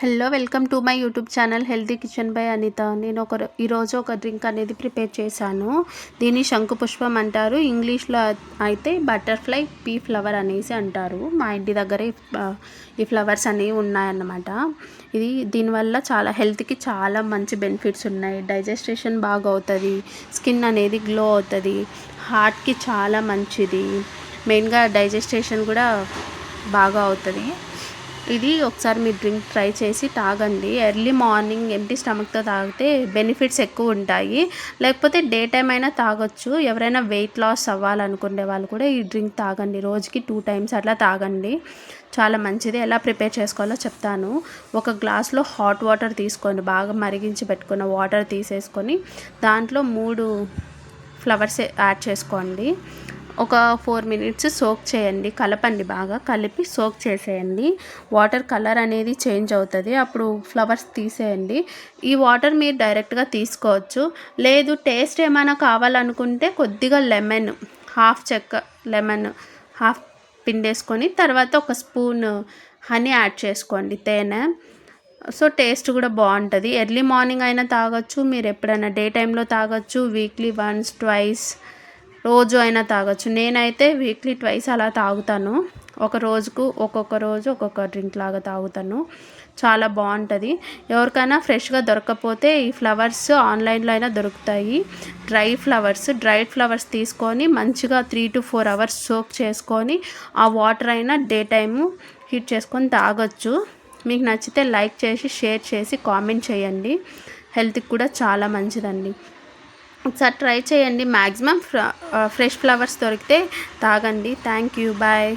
Hello welcome to my YouTube channel healthy kitchen by Anitha. నేను ఒక ఈరోజు ఒక డ్రింక్ అనేది ప్రిపేర్ చేశాను. దీన్ని శంకుపుష్పం అంటారు. ఇంగ్లీష్లో అయితే బటర్ఫ్లై పీ ఫ్లవర్ అనేసి అంటారు. మా ఇంటి దగ్గర ఈ ఫ్లవర్స్ అనేవి ఉన్నాయన్నమాట. ఇది దీనివల్ల చాలా హెల్త్కి చాలా మంచి బెనిఫిట్స్ ఉన్నాయి. డైజెస్టేషన్ బాగా అవుతుంది స్కిన్ అనేది గ్లో అవుతుంది హార్ట్కి చాలా మంచిది. మెయిన్గా డైజెస్టేషన్ కూడా బాగా అవుతుంది. ఇది ఒకసారి మీరు డ్రింక్ ట్రై చేసి తాగండి. ఎర్లీ మార్నింగ్ ఎంటీ స్టమక్తో తాగితే బెనిఫిట్స్ ఎక్కువ ఉంటాయి. లేకపోతే డే టైం అయినా తాగొచ్చు. ఎవరైనా వెయిట్ లాస్ అవ్వాలనుకునే వాళ్ళు కూడా ఈ డ్రింక్ తాగండి. రోజుకి టూ టైమ్స్ అట్లా తాగండి. చాలా మంచిది. ఎలా ప్రిపేర్ చేసుకోవాలో చెప్తాను. ఒక గ్లాస్లో హాట్ వాటర్ తీసుకోండి. బాగా మరిగించి పెట్టుకున్న వాటర్ తీసేసుకొని దాంట్లో మూడు ఫ్లవర్స్ యాడ్ చేసుకోండి. ఒక ఫోర్ మినిట్స్ సోక్ చేయండి కలపండి బాగా. కలిపి సోక్ చేసేయండి. వాటర్ కలర్ అనేది చేంజ్ అవుతుంది. అప్పుడు ఫ్లవర్స్ తీసేయండి. ఈ వాటర్ మీరు డైరెక్ట్గా తీసుకోవచ్చు. లేదు టేస్ట్ ఏమైనా కావాలనుకుంటే కొద్దిగా లెమన్ హాఫ్ చెక్క లెమన్ హాఫ్ పిండేసుకొని తర్వాత ఒక స్పూన్ హనీ యాడ్ చేసుకోండి తేనె. సో టేస్ట్ కూడా బాగుంటుంది. ఎర్లీ మార్నింగ్ అయినా తాగొచ్చు. మీరు ఎప్పుడైనా డే టైంలో తాగొచ్చు. వీక్లీ వన్స్ ట్వైస్ రోజు అయినా తాగొచ్చు. నేనైతే వీక్లీ ట్వైస్ అలా తాగుతాను. ఒక రోజుకు ఒక్కొక్క రోజు ఒక్కొక్క డ్రింక్ లాగా తాగుతాను. చాలా బాగుంటుంది. ఎవరికైనా ఫ్రెష్గా దొరకకపోతే ఈ ఫ్లవర్స్ ఆన్లైన్లో అయినా దొరుకుతాయి. డ్రై ఫ్లవర్స్ డ్రైడ్ ఫ్లవర్స్ తీసుకొని మంచిగా three to four hours soak చేసుకొని ఆ వాటర్ అయినా డే టైము హీట్ చేసుకొని తాగొచ్చు. మీకు నచ్చితే లైక్ చేసి షేర్ చేసి కామెంట్ చేయండి. హెల్త్కి కూడా చాలా మంచిదండి. ఒకసారి ట్రై చేయండి. మ్యాక్సిమం ఫ్రెష్ ఫ్లవర్స్ దొరికితే తాగండి. Thank you. బాయ్.